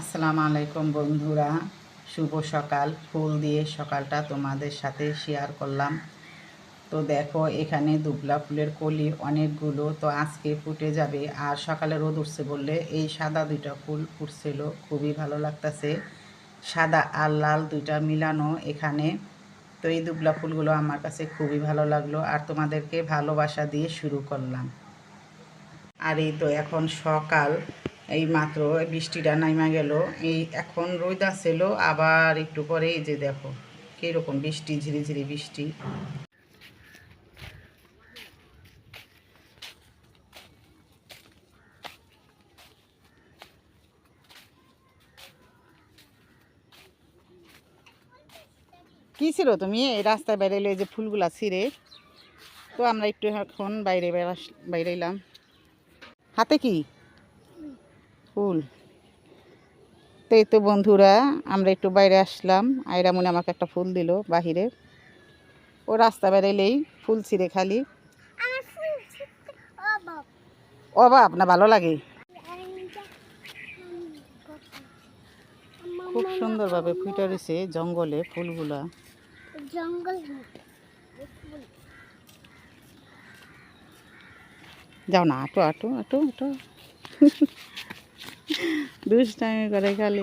আসসালামু আলাইকুম বন্ধুরা। শুভ সকাল। ফুল দিয়ে সকালটা তোমাদের সাথে শেয়ার করলাম। তো দেখো, এখানে দুবলা ফুলের কলি অনেকগুলো। তো আজকে ফুটে যাবে। আর সকালে রোদ উঠছে বললে এই সাদা দুইটা ফুল ফুটছিল। খুবই ভালো লাগতেছে। সাদা আর লাল দুইটা মিলানো এখানে। তো এই দুবলা ফুলগুলো আমার কাছে খুবই ভালো লাগল। আর তোমাদেরকে ভালোবাসা দিয়ে শুরু করলাম। আর এই তো এখন সকাল। এই মাত্র বৃষ্টিটা নাইমা গেল। এই এখন রোদ ছিল আবার একটু পরে এই যে দেখো, কীরকম বৃষ্টি ঝিরি ঝিরি বৃষ্টি। কি ছিল তুমি? এই রাস্তায় এই যে ফুলগুলা ছিঁড়ে। তো আমরা একটু এখন বাইরে বেরাস বাইরে এলাম। হাতে কি? ফুল। তো এই তো বন্ধুরা, আমরা একটু বাইরে আসলাম। আয়রা মনে আমাকে একটা ফুল দিল বাহিরে। ও রাস্তা বেরাইলেই ফুল ছিঁড়ে খালি। অভাব না ভালো লাগে। খুব সুন্দরভাবে ফুটে রয়েছে জঙ্গলে ফুলগুলা। যাও না, আটো আটো আটো আটো। দুষ্টামি করে খালি।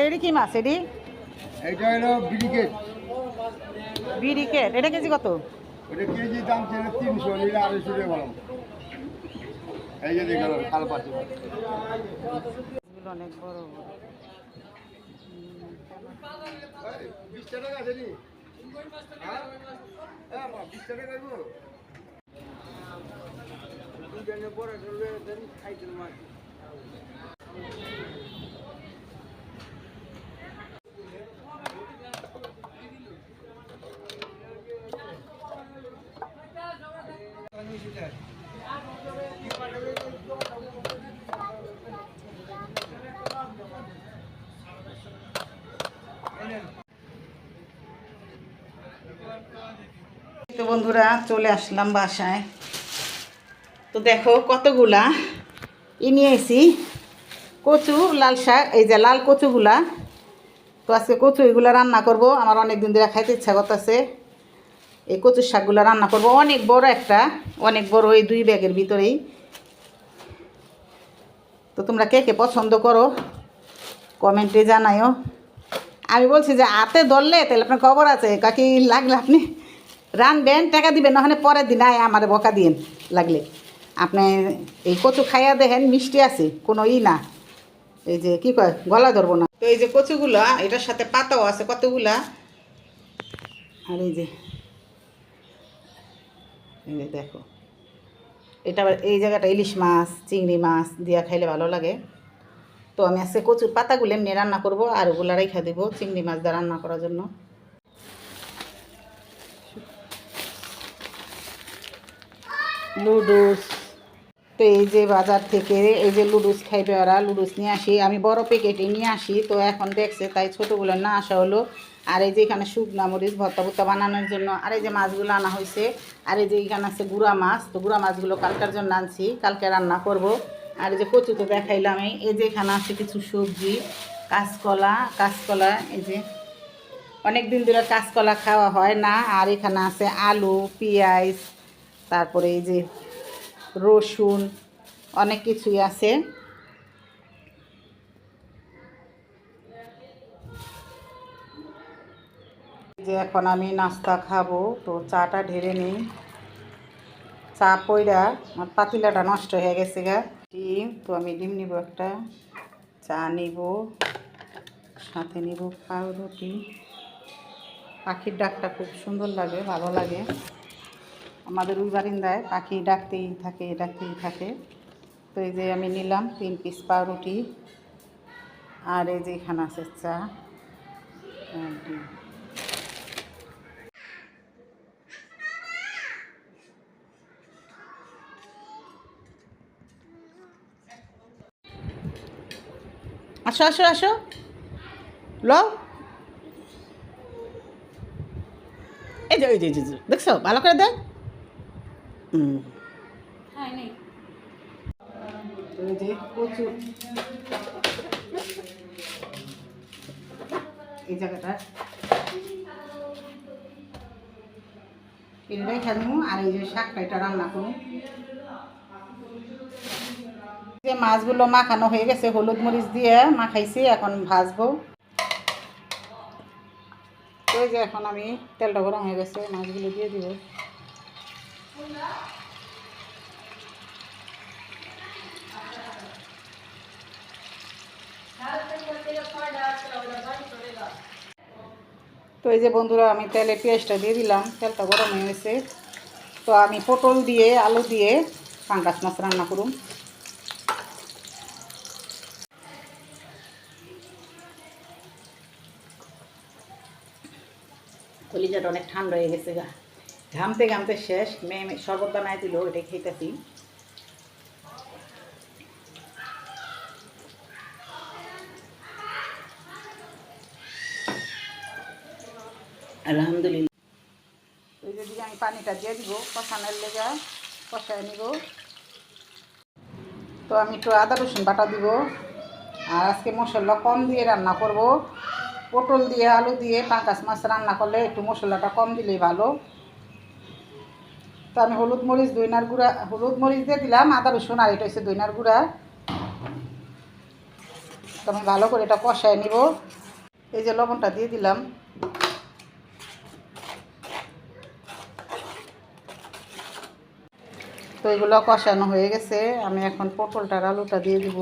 এডি কি মাছ এডি এটা হলো ব্রিগেড বিড়িকেট এটা কেজি কত? ওটা কেজি দাম ছিল তিনশো নিলে আড়াইশো টাকা বললাম এই যে দেখো খাল পাচ্ছে অনেক বড় বড় বিশ টাকা আছে নি হ্যাঁ হ্যাঁ মা, বিশ টাকা দেবো দুজনে বড় করলে দেন খাইতে মাছ তো বন্ধুরা, চলে আসলাম বাসায়। তো দেখো কতগুলা ই নিয়ে এসি কচু, লাল শাক, এই যে লাল কচুগুলা। তো আজকে কচু এগুলা রান্না করব। আমার অনেক দিন ধরে খাইতে ইচ্ছা করতেছে। এই কচুর শাকগুলো রান্না করব। অনেক বড় একটা, অনেক বড় এই দুই ব্যাগের ভিতরেই। তো তোমরা কে কে পছন্দ করো, কমেন্টে জানাইও আমি বলছি যে হাতে ধরলে তাহলে আপনার খবর আছে। কাকি, লাগলে আপনি রানবেন, টাকা দিবেন, নাহলে পরের দিন আয় আমার বকা দিন লাগলে। আপনি এই কচু খাইয়া দেখেন, মিষ্টি আছে, কোনো ই না। এই যে কি কয়, গলা ধরবো না। তো এই যে কচুগুলা, এটার সাথে পাতাও আছে কতগুলা? আর এই যে দেখো। এটা এই জায়গাটা ইলিশ মাছ, চিংড়ি মাছ দিয়া খাইলে ভালো লাগে। তো আমি আজকে কচুর পাতাগুলো এমনি রান্না করব আর ওগুলা রেখা দেবো চিংড়ি মাছ দিয়ে রান্না করার জন্য। লুডুস তো এই যে বাজার থেকে এই যে লুডুস খাইবে ওরা, লুডুস নিয়ে আসি। আমি বড় প্যাকেটে নিয়ে আসি, তো এখন দেখছে তাই ছোটোগুলো না আসা হলো। আর এই যে এখানে শুকনা মরিচ ভর্তা ভর্তা বানানোর জন্য, আর এই যে মাছগুলো আনা হয়েছে আর এই যে এখানে আছে গুড়া মাছ, তো গুড়া মাছগুলো কালকার জন্য আনছি, কালকে রান্না করব। আর এই যে কচু তো দেখাইলাম এই যে এখানে আছে কিছু সবজি, কাঁচকলা কাঁচকলা, এই যে অনেক দিন ধরে কাঁচকলা খাওয়া হয় না। আর এখানে আছে আলু, পেঁয়াজ, তারপরে এই যে রসুন, অনেক কিছুই আছে। যে এখন আমি নাস্তা খাব, তো চাটা ঢেলে নিই। চা পইরা আমার পাতিলাটা নষ্ট হয়ে গেছে গা। ডিম, তো আমি ডিম নিব একটা, চা নিব, সাথে নিব পাউরুটি। পাখির ডাকটা খুব সুন্দর লাগে, ভালো লাগে। আমাদের ওই বারিন্দায় পাখি ডাকতেই থাকে ডাকতেই থাকে। তো এই যে আমি নিলাম তিন পিস পাউরুটি। আর এই যে এখানে আছে চা। আসো আসো আসো। ল এই যে ওই যে, দেখছ? ভালো করে দেখ হুম ওই যে প্রচুর এই জায়গাটা। এটাই খাব আর এই যে শাকটা এটা যে মাছগুলো মাখানো হয়ে গেছে, হলুদ মরিচ দিয়ে মাখাইছি, এখন ভাজবো। এই যে এখন আমি তেলটা গরম হয়ে গেছে, মাছগুলো দিয়ে দিব। তো এই যে বন্ধুরা, আমি তেলে পেঁয়াজটা দিয়ে দিলাম। তেলটা গরম হয়ে গেছে। তো আমি পটল দিয়ে, আলু দিয়ে পাঙ্গাস মাছ রান্না করুন কলিজাটা অনেক ঠান্ডা হয়ে গেছে গা। ঘামতে ঘামতে শেষ, মেয়ে শরবত বানাই দিল ওটাই খেতেছি। আলহামদুলিল্লাহ। ওই যদি আমি পানিটা দিয়ে দিব, কষানোর লেগে কষায় নিব। তো আমি একটু আদা রসুন বাটা দিব, আর আজকে মশলা কম দিয়ে রান্না করব। পটল দিয়ে, আলু দিয়ে, পাঙ্কাশ মাছ রান্না করলে একটু মশলাটা কম দিলেই ভালো। তো আমি হলুদ মরিচ দইনার গুঁড়া, হলুদ মরিচ দিয়ে দিলাম, আদা, রসুন, আর এটা হচ্ছে দইনার গুঁড়া। তো আমি ভালো করে এটা কষায় নিব। এই যে লবণটা দিয়ে দিলাম। তো এগুলো কষানো হয়ে গেছে। আমি এখন পটলটার আলুটা দিয়ে দিব।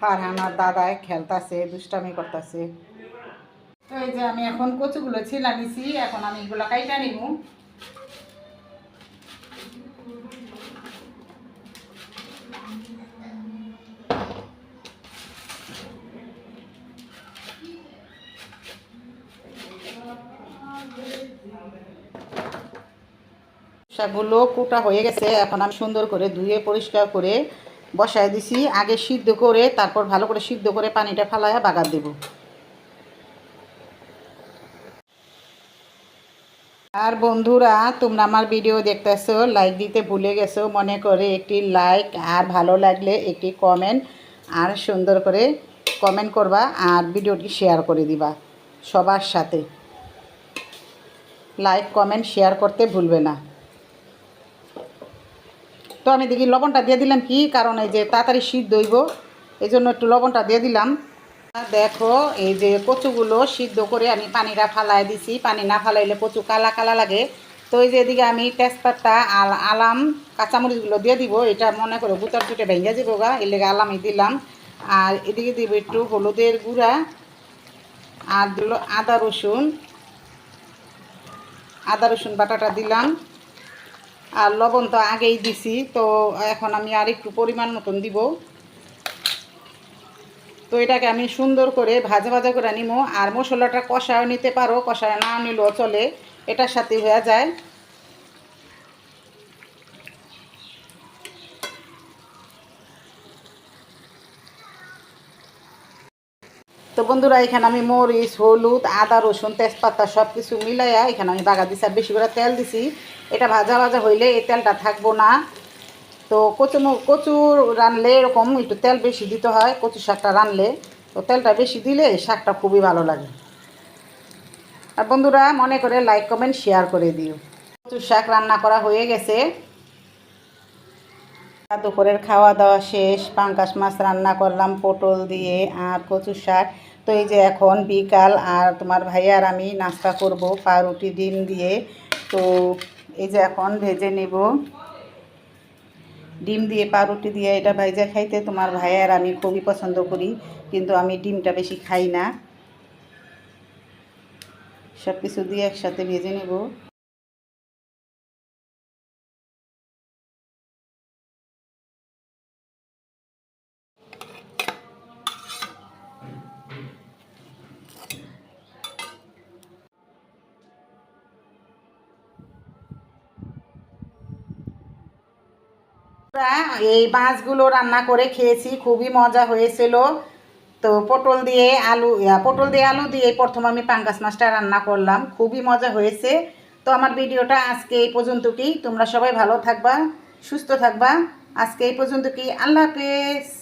ফারহানার দাদায় খেলতাছে, দুষ্টামি করতেছে। তো এই যে আমি এখন কচুগুলো ছিলা নিছি, এখন আমি এগুলো কাইটা নিব। শাকগুলো কুটা হয়ে গেছে, এখন আমি সুন্দর করে ধুয়ে পরিষ্কার করে বসায় দিছি, আগে সিদ্ধ করে, তারপর ভালো করে সিদ্ধ করে পানিটা ফালায়া বাগার দেব। আর বন্ধুরা, তোমরা আমার ভিডিও দেখতেছো লাইক দিতে ভুলে গেছো, মনে করে একটি লাইক আর ভালো লাগলে একটি কমেন্ট আর সুন্দর করে কমেন্ট করবা আর ভিডিওটি শেয়ার করে দিবা সবার সাথে। লাইক কমেন্ট শেয়ার করতে ভুলবে না। তো আমি দেখি লবণটা দিয়ে দিলাম কি কারণ এই যে তাড়াতাড়ি সিদ্ধ হইব। এই জন্য একটু লবণটা দিয়ে দিলাম। দেখো, এই যে কচুগুলো সিদ্ধ করে আমি পানিটা ফালাই দিছি। পানি না ফালাইলে কচু কালা কালা লাগে। তো এই যে এদিকে আমি তেজপাতা, আল আলাম, কাঁচামরিচগুলো দিয়ে দিব। এটা মনে করো গুতার চুটে ভেঙে যাব গা, এর লেগে আলামই দিলাম। আর এদিকে দিব একটু হলুদের গুঁড়া আর দিল আদা রসুন। আদা রসুন বাটাটা দিলাম। আর লবণ তো আগেই দিছি, তো এখন আমি আর একটু পরিমাণ মতন দিব। তো এটাকে আমি সুন্দর করে ভাজা ভাজা করে নিব আর মশলাটা কষায় নিতে পারো, কষায় না নিলেও চলে, এটার সাথে হয়ে যায়। তো বন্ধুরা, এখানে আমি মরিচ, হলুদ, আদা, রসুন, তেজপাতা সব কিছু মিলাইয়া এখানে আমি বাগা দিছি। আর বেশি করে তেল দিছি। এটা ভাজা ভাজা হইলে এই তেলটা থাকব না। তো কচু কচু রানলে এরকম একটু তেল বেশি দিতে হয়, কচু শাকটা রানলে। তো তেলটা বেশি দিলে শাকটা খুবই ভালো লাগে। আর বন্ধুরা, মনে করে লাইক কমেন্ট শেয়ার করে দিও। কচু শাক রান্না করা হয়ে গেছে। দুপুরের খাওয়া দাওয়া শেষ পাঙ্কাশ মাছ রান্না করলাম, পটল দিয়ে আর কচু শাক। তো এই যে এখন বিকাল আর তোমার ভাই আর আমি নাস্তা করব পাউরুটি ডিম দিয়ে। তো এই যে এখন ভেজে নেব। ডিম দিয়ে পাউরুটি দিয়ে এটা ভাইজা খাইতে তোমার ভাই আর আমি খুবই পছন্দ করি, কিন্তু আমি ডিমটা বেশি খাই না। সব কিছু দিয়ে একসাথে ভেজে নেব। এই মাছগুলো রান্না করে খেয়েছি, খুবই মজা হয়েছিল। তো পটল দিয়ে আলু পটল দিয়ে আলু দিয়ে প্রথম আমি পাঙ্গাস মাছটা রান্না করলাম, খুবই মজা হয়েছে। তো আমার ভিডিওটা আজকে এই পর্যন্ত কি তোমরা সবাই ভালো থাকবা, সুস্থ থাকবা। আজকে এই পর্যন্ত কি আল্লাহ হাফেজ।